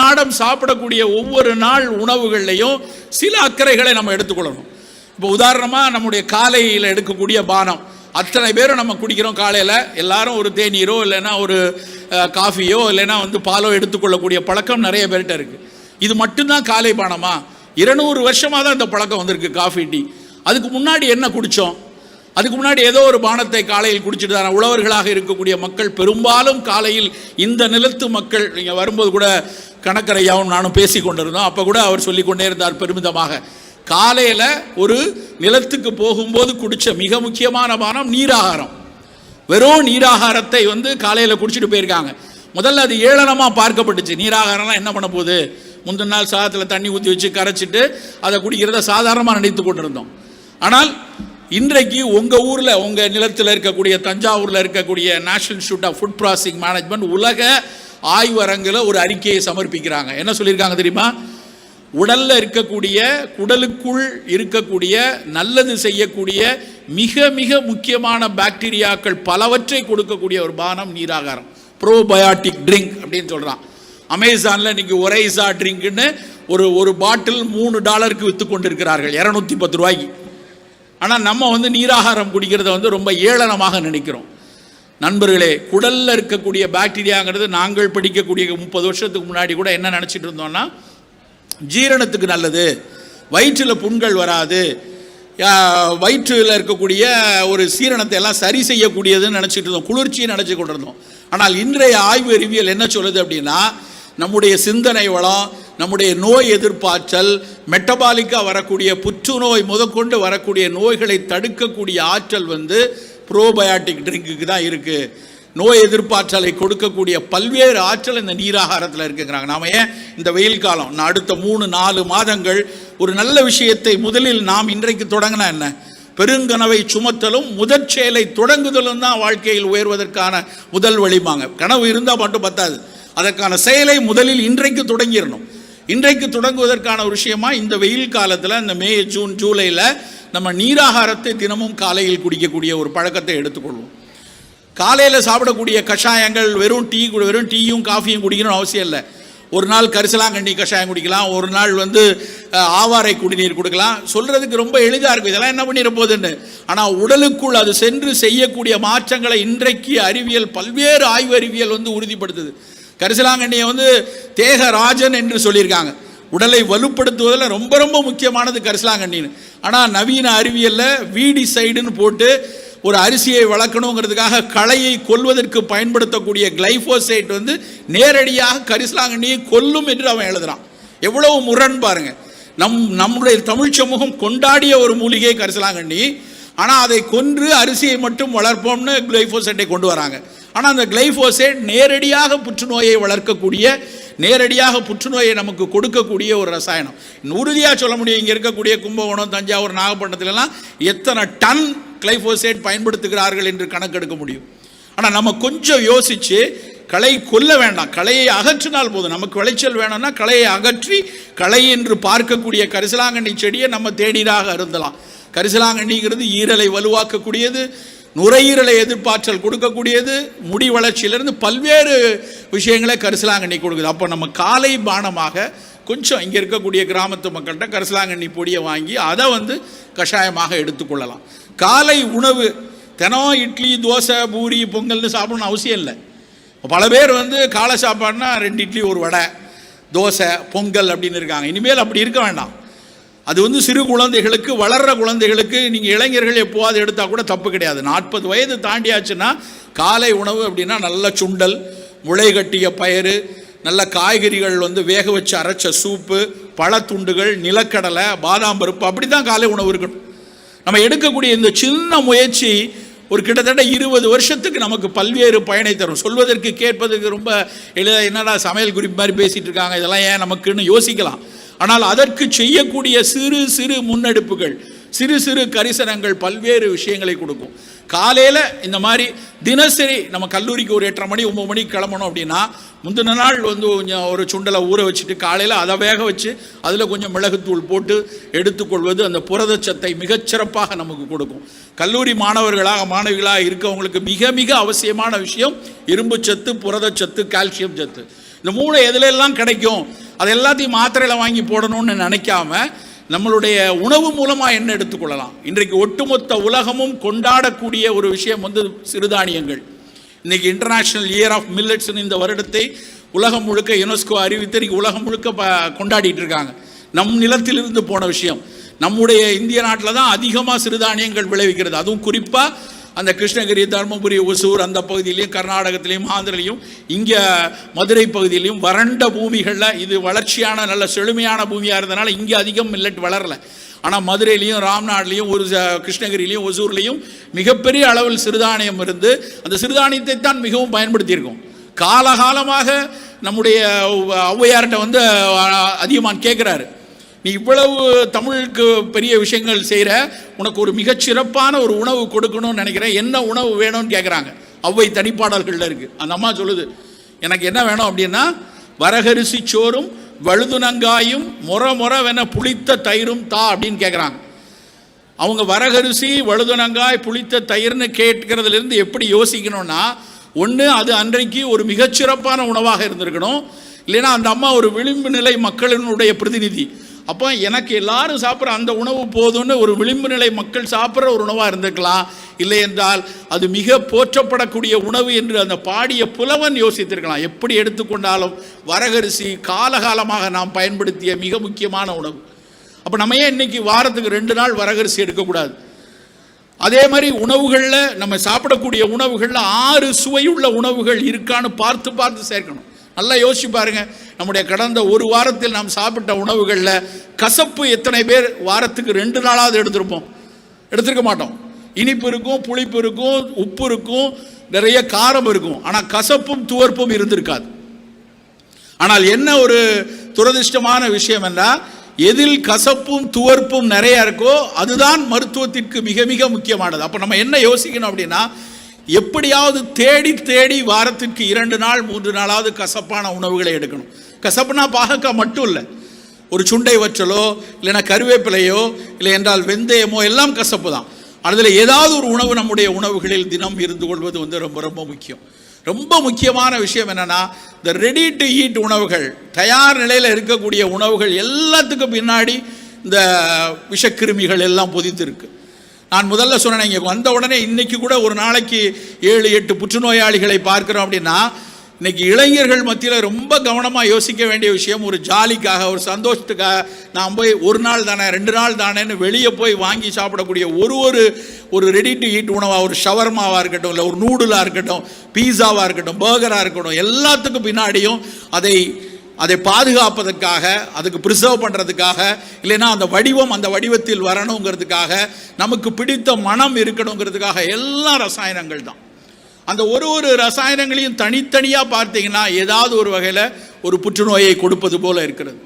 நாடம் சாப்பிடக்கூடிய ஒவ்வொரு நாள் உணவுகள்லையும் சில அக்கறைகளை நம்ம எடுத்துக்கொள்ளணும். இப்போ உதாரணமாக நம்முடைய காலையில் எடுக்கக்கூடிய பானம். அத்தனை பேரும் நம்ம குடிக்கிறோம் காலையில். எல்லாரும் ஒரு தேநீரோ இல்லைன்னா ஒரு காஃபியோ இல்லைன்னா வந்து பாலோ எடுத்துக்கொள்ளக்கூடிய பழக்கம் நிறைய பேர்கிட்ட இருக்குது இது மட்டும்தான் காலை பானமா? இருநூறு வருஷமாக தான் இந்த பழக்கம் வந்திருக்கு காஃபி டீ. அதுக்கு முன்னாடி என்ன குடித்தோம் அதுக்கு முன்னாடி ஏதோ ஒரு பானத்தை காலையில் குடிச்சிட்டு தான். உழவர்களாக இருக்கக்கூடிய மக்கள் பெரும்பாலும் காலையில் இந்த நிலத்து மக்கள் நீங்கள் வரும்போது கூட கணக்கரையாவும் நானும் பேசி கொண்டிருந்தோம். அப்போ கூட அவர் சொல்லிக் கொண்டே இருந்தார் பெருமிதமாக. காலையில் ஒரு நிலத்துக்கு போகும்போது குடித்த மிக முக்கியமான பானம் நீராகாரம். வெறும் நீராகாரத்தை வந்து காலையில் குடிச்சிட்டு போயிருக்காங்க. முதல்ல அது ஏளனமாக பார்க்கப்பட்டுச்சு. நீராகாரம்லாம் என்ன பண்ண போகுது? முந்தின நாள் சாதத்தில் தண்ணி ஊற்றி வச்சு கரைச்சிட்டு அதை குடிக்கிறத சாதாரணமாக நினைத்து கொண்டிருந்தோம் ஆனால் இன்றைக்கு உங்கள் ஊரில் உங்கள் நிலத்தில் இருக்கக்கூடிய தஞ்சாவூரில் இருக்கக்கூடிய national institute of food processing management உலக ஆய்வரங்கில் ஒரு அறிக்கையை சமர்ப்பிக்கிறாங்க. என்ன சொல்லியிருக்காங்க தெரியுமா? உடலில் இருக்கக்கூடிய குடலுக்குள் இருக்கக்கூடிய நல்லது செய்யக்கூடிய மிக மிக முக்கியமான பாக்டீரியாக்கள் பலவற்றை கொடுக்கக்கூடிய ஒரு பானம் நீராகாரம். ப்ரோபயாட்டிக் ட்ரிங்க் அப்படின்னு சொல்கிறான் அமேசானில் இன்னைக்கு ஒரைசா ட்ரிங்க்னு ஒரு ஒரு பாட்டில் மூணு டாலருக்கு விற்று கொண்டிருக்கிறார்கள். இரநூத்தி பத்து ரூபாய்க்கு. ஆனால் நம்ம வந்து நீராகாரம் குடிக்கிறத வந்து ரொம்ப ஏளனமாக நினைக்கிறோம். நண்பர்களே குடலில் இருக்கக்கூடிய பாக்டீரியாங்கிறது நாங்கள் படிக்கக்கூடிய முப்பது வருஷத்துக்கு முன்னாடி கூட என்ன நினச்சிட்டு இருந்தோம்னா ஜீரணத்துக்கு நல்லது வயிற்றில் புண்கள் வராது வயிற்றில் இருக்கக்கூடிய ஒரு சீரணத்தை எல்லாம் சரி செய்யக்கூடியதுன்னு நினச்சிட்டு இருந்தோம் குளிர்ச்சியை நினச்சி கொண்டிருந்தோம். ஆனால் இன்றைய ஆய்வு அறிவியல் என்ன சொல்லுது அப்படின்னா நம்முடைய சிந்தனை வளம் நம்முடைய நோய் எதிர்ப்பாற்றல் மெட்டபாலிக்காக வரக்கூடிய புற்றுநோய் முதற்கொண்டு வரக்கூடிய நோய்களை தடுக்கக்கூடிய ஆற்றல் வந்து ப்ரோபயாட்டிக் ட்ரிங்க்குக்கு தான் இருக்குது நோய் எதிர்ப்பாற்றலை கொடுக்கக்கூடிய பல்வேறு ஆற்றல் இந்த நீராகாரத்தில் இருக்குங்கிறாங்க. நாம ஏன் இந்த வெயில் காலம் நான் அடுத்த மூணு நாலு மாதங்கள் ஒரு நல்ல விஷயத்தை முதலில் நாம் இன்றைக்கு தொடங்கினா என்ன? பெருங்கனவை சுமத்தலும் முதற் செயலை தொடங்குதலும் தான் வாழ்க்கையில் உயர்வதற்கான முதல் வழிமாங்க. கனவு இருந்தால் மட்டும் பத்தாது. அதற்கான செயலை முதலில் இன்றைக்கு தொடங்கிடணும். இன்றைக்கு தொடங்குவதற்கான ஒரு விஷயமா இந்த வெயில் காலத்தில் இந்த மே ஜூன் ஜூலையில் நம்ம நீராகாரத்தை தினமும் காலையில் குடிக்கக்கூடிய ஒரு பழக்கத்தை எடுத்துக்கொள்வோம். காலையில் சாப்பிடக்கூடிய கஷாயங்கள் வெறும் டீ வெறும் டீயும் காஃபியும் குடிக்கணும்னு அவசியம் இல்லை. ஒரு நாள் கரிசலாங்கண்ணி கஷாயம் குடிக்கலாம் ஒரு நாள் வந்து ஆவாரை குடிநீர் கொடுக்கலாம். சொல்கிறதுக்கு ரொம்ப எளிதாக இருக்கும். இதெல்லாம் என்ன பண்ணிட போகுதுன்னு? ஆனால் உடலுக்குள் அது சென்று செய்யக்கூடிய மாற்றங்களை இன்றைக்கு அறிவியல் பல்வேறு ஆய்வு அறிவியல் வந்து உறுதிப்படுத்துது. கரிசலாங்கண்ணியை வந்து தேகராஜன் என்று சொல்லியிருக்காங்க. உடலை வலுப்படுத்துவதில் ரொம்ப ரொம்ப முக்கியமானது கரிசலாங்கண்ணின்னு. ஆனால் நவீன அறிவியலில் வீடி சைடுன்னு போட்டு ஒரு அரிசியை வளர்க்கணுங்கிறதுக்காக களையை கொல்வதற்கு பயன்படுத்தக்கூடிய கிளைஃபோசைட் வந்து நேரடியாக கரிசலாங்கண்ணியை கொல்லும் என்று அவன் எழுதுறான். எவ்வளவு முரண் பாருங்க. நம் நம்முடைய தமிழ் சமூகம் கொண்டாடிய ஒரு மூலிகை கரிசலாங்கண்ணி. ஆனால் அதை கொன்று அரிசியை மட்டும் வளர்ப்போம்னு கிளைஃபோசேட்டை கொண்டு வராங்க. ஆனால் அந்த கிளைஃபோசேட் நேரடியாக புற்றுநோயை வளர்க்கக்கூடிய நேரடியாக புற்றுநோயை நமக்கு கொடுக்கக்கூடிய ஒரு ரசாயனம். உறுதியாக சொல்ல முடியும் இங்கே இருக்கக்கூடிய கும்பகோணம் தஞ்சாவூர் நாகப்பட்டினத்துலலாம் எத்தனை டன் கிளைஃபோசேட் பயன்படுத்துகிறார்கள் என்று கணக்கெடுக்க முடியும். ஆனால் நம்ம கொஞ்சம் யோசித்து களை கொல்ல வேண்டாம். களையை அகற்றினால் போதும். நமக்கு விளைச்சல் வேணும்னா களையை அகற்றி களை என்று பார்க்கக்கூடிய கரிசலாங்கண்ணி செடியை நம்ம தேநீராக அருந்தலாம். கரிசலாங்கண்ணிங்கிறது ஈரலை வலுவாக்கக்கூடியது நுரையீரலை எதிர்ப்பாற்றல் கொடுக்கக்கூடியது முடி வளர்ச்சியிலிருந்து பல்வேறு விஷயங்களை கரிசலாங்கண்ணி கொடுக்குது. அப்போ நம்ம காலை பானமாக கொஞ்சம் இங்கே இருக்கக்கூடிய கிராமத்து மக்கள்கிட்ட கரிசலாங்கண்ணி பொடியை வாங்கி அதை வந்து கஷாயமாக எடுத்துக்கொள்ளலாம். காலை உணவு தினம் இட்லி தோசை பூரி பொங்கல்னு சாப்பிடணும்னு அவசியம் இல்லை. பல பேர் வந்து காலை சாப்பாடுனா ரெண்டு இட்லி ஒரு வடை தோசை பொங்கல் அப்படின்னு இருக்காங்க. இனிமேல் அப்படி இருக்க வேண்டாம். அது வந்து சிறு குழந்தைகளுக்கு வளர்ற குழந்தைகளுக்கு நீங்கள் இளைஞர்கள் எப்போவாது எடுத்தால் கூட தப்பு கிடையாது. நாற்பது வயது தாண்டியாச்சுன்னா காலை உணவு அப்படின்னா நல்ல சுண்டல் முளை கட்டிய பயிறு நல்ல காய்கறிகள் வந்து வேக வச்சு அரைச்ச சூப்பு பழத்துண்டுகள் நிலக்கடலை பாதாம் பருப்பு அப்படி தான் காலை உணவு இருக்கணும். நம்ம எடுக்கக்கூடிய இந்த சின்ன முயற்சி ஒரு கிட்டத்தட்ட இருபது வருஷத்துக்கு நமக்கு பல்வேறு பயனை தரும். சொல்வதற்கு கேட்பதற்கு ரொம்ப எளிதாக என்னடா சமையல் குறிப்பு மாதிரி பேசிகிட்டு இருக்காங்க இதெல்லாம் ஏன் நமக்குன்னு யோசிக்கலாம். ஆனால் அதற்கு செய்யக்கூடிய சிறு சிறு முன்னெடுப்புகள் சிறு சிறு கரிசனங்கள் பல்வேறு விஷயங்களை கொடுக்கும். காலையில் இந்த மாதிரி தினசரி நம்ம கல்லூரிக்கு ஒரு எட்டரை மணி ஒம்பது மணிக்கு கிளம்பணும் அப்படின்னா முந்தின நாள் வந்து கொஞ்சம் ஒரு சுண்டலை ஊற வச்சுட்டு காலையில் அதை வேக வச்சு அதில் கொஞ்சம் மிளகுத்தூள் போட்டு எடுத்துக்கொள்வது அந்த புரதச்சத்தை மிகச்சிறப்பாக நமக்கு கொடுக்கும். கல்லூரி மாணவர்களாக மாணவிகளாக இருக்கவங்களுக்கு மிக மிக அவசியமான விஷயம் இரும்பு சத்து புரதச்சத்து கால்சியம் சத்து. இந்த மூணு எதுலெல்லாம் கிடைக்கும்? அது எல்லாத்தையும் மாத்திரையில் வாங்கி போடணும்னு நினைக்காம நம்மளுடைய உணவு மூலமாக என்ன எடுத்துக்கொள்ளலாம்? இன்றைக்கு ஒட்டுமொத்த உலகமும் கொண்டாடக்கூடிய ஒரு விஷயம் வந்து சிறுதானியங்கள். இன்றைக்கி இன்டர்நேஷ்னல் இயர் ஆஃப் மில்லட்ஸ்னு இந்த வருடத்தை உலகம் முழுக்க யுனெஸ்கோ அறிவித்து இன்றைக்கி உலகம் முழுக்க ப கொண்டாடிட்டு இருக்காங்க. நம் நிலத்திலிருந்து போன விஷயம். நம்முடைய இந்திய நாட்டில் தான் அதிகமாக சிறுதானியங்கள் விளைவிக்கிறது. அதுவும் குறிப்பாக அந்த கிருஷ்ணகிரி தருமபுரி ஒசூர் அந்த பகுதியிலையும் கர்நாடகத்திலையும் ஆந்திரிலையும் இங்கே மதுரை பகுதியிலையும் வறண்ட பூமிகளில் இது வளர்ச்சியான நல்ல செழுமையான பூமியாக இருந்தனால இங்கே அதிகம் மில்லட் வளரல. ஆனால் மதுரையிலையும் ராம்நாட்லேயும் ஒரு கிருஷ்ணகிரிலையும் ஒசூர்லேயும் மிகப்பெரிய அளவில் சிறுதானியம் இருந்து அந்த சிறுதானியத்தை தான் மிகவும் பயன்படுத்தியிருக்கோம். காலகாலமாக நம்முடைய ஔவையார்கிட்ட வந்து அதிகமான் கேட்குறாரு நீ இவ்வளவு தமிழுக்கு பெரிய விஷயங்கள் செய்கிற உனக்கு ஒரு மிகச்சிறப்பான ஒரு உணவு கொடுக்கணும்னு நினைக்கிறேன். என்ன உணவு வேணும்னு கேட்குறாங்க ஔவை தனிப்பாடல்களில் இருக்குது அந்த அம்மா சொல்லுது எனக்கு என்ன வேணும் அப்படின்னா வரகரிசி சோறும் வழுதுனங்காயும் முற முறவென புளித்த தயிரும் தா அப்படின்னு கேட்குறாங்க அவங்க வரகரிசி வழுதுனங்காய் புளித்த தயிர்னு கேட்கறதுலேருந்து எப்படி யோசிக்கணும்னா ஒன்று அது அன்றைக்கு ஒரு மிகச்சிறப்பான உணவாக இருந்திருக்கணும். இல்லைன்னா அந்த அம்மா ஒரு விளிம்பு நிலை மக்களினுடைய பிரதிநிதி. அப்போ எனக்கு எல்லாரும் சாப்பிட்ற அந்த உணவு போதும்னு ஒரு விளிம்பு நிலை மக்கள் சாப்பிட்ற ஒரு உணவாக இருந்திருக்கலாம் இல்லை என்றால் அது மிக போற்றப்படக்கூடிய உணவு என்று அந்த பாடிய புலவன் யோசித்திருக்கலாம். எப்படி எடுத்துக்கொண்டாலும் வரகரிசி காலகாலமாக நாம் பயன்படுத்திய மிக முக்கியமான உணவு. அப்போ நம்ம ஏன் இன்னைக்கு வாரத்துக்கு ரெண்டு நாள் வரகரிசி எடுக்கக்கூடாது? அதே மாதிரி உணவுகளில் நம்ம சாப்பிடக்கூடிய உணவுகளில் ஆறு சுவையுள்ள உணவுகள் இருக்கான்னு பார்த்து பார்த்து சேர்க்கணும். நல்லா யோசிச்சு பாருங்க. நம்முடைய கடந்த ஒரு வாரத்தில் நாம் சாப்பிட்ட உணவுகளில் கசப்பு எத்தனை பேர் வாரத்துக்கு ரெண்டு நாளாவது எடுத்திருப்போம். எடுத்திருக்க மாட்டோம். இனிப்பு இருக்கும் புளிப்பு இருக்கும் உப்பு இருக்கும் நிறைய காரம் இருக்கும். ஆனால் கசப்பும் துவர்ப்பும் இருந்திருக்காது. ஆனால் என்ன ஒரு துரதிர்ஷ்டமான விஷயம் என்றால் எதில் கசப்பும் துவர்ப்பும் நிறையா இருக்கோ அதுதான் மருத்துவத்திற்கு மிக மிக முக்கியமானது. அப்போ நம்ம என்ன யோசிக்கணும் அப்படின்னா எப்படியாவது தேடி தேடி வாரத்திற்கு இரண்டு நாள் மூன்று நாளாவது கசப்பான உணவுகளை எடுக்கணும். கசப்புனா பாகக்காய் மட்டும் இல்லை. ஒரு சுண்டை வற்றலோ இல்லைன்னா கருவேப்பிலையோ இல்லை என்றால் வெந்தயமோ எல்லாம் கசப்பு தான். அதில் ஏதாவது ஒரு உணவு நம்முடைய உணவுகளில் தினம் இருந்து கொள்வது வந்து ரொம்ப ரொம்ப முக்கியம். ரொம்ப முக்கியமான விஷயம் என்னென்னா இந்த ரெடி டு ஈட் உணவுகள் தயார் நிலையில் இருக்கக்கூடிய உணவுகள் எல்லாத்துக்கும் பின்னாடி இந்த விஷக்கிருமிகள் எல்லாம் பொதிந்திருக்கு. நான் முதல்ல சொன்னேன் இங்கே வந்த உடனே இன்னைக்கு கூட ஒரு நாளைக்கு ஏழு எட்டு புற்றுநோயாளிகளை பார்க்குறோம் அப்படின்னா இன்னைக்கு இளைஞர்கள் மத்தியில் ரொம்ப கவனமாக யோசிக்க வேண்டிய விஷயம் ஒரு ஜாலிக்காக ஒரு சந்தோஷத்துக்காக நான் போய் ஒரு நாள் தானே ரெண்டு நாள் தானேன்னு வெளியே போய் வாங்கி சாப்பிடக்கூடிய ஒரு ஒரு ஒரு ரெடி டு ஈட் உணவாக ஒரு ஷவர்மாவாக இருக்கட்டும் இல்லை ஒரு நூடுலாக இருக்கட்டும் பீஸாவாக இருக்கட்டும் பர்கராக இருக்கட்டும் எல்லாத்துக்கும் பின்னாடியும் அதை அதை பாதுகாப்பதற்காக அதுக்கு ப்ரிசர்வ் பண்ணுறதுக்காக இல்லைன்னா அந்த வடிவம் அந்த வடிவத்தில் வரணுங்கிறதுக்காக நமக்கு பிடித்த மனம் இருக்கணுங்கிறதுக்காக எல்லா ரசாயனங்கள் தான். அந்த ஒரு ஒரு ரசாயனங்களையும் தனித்தனியாக பார்த்தீங்கன்னா ஏதாவது ஒரு வகையில் ஒரு புற்றுநோயை கொடுப்பது போல இருக்கிறது.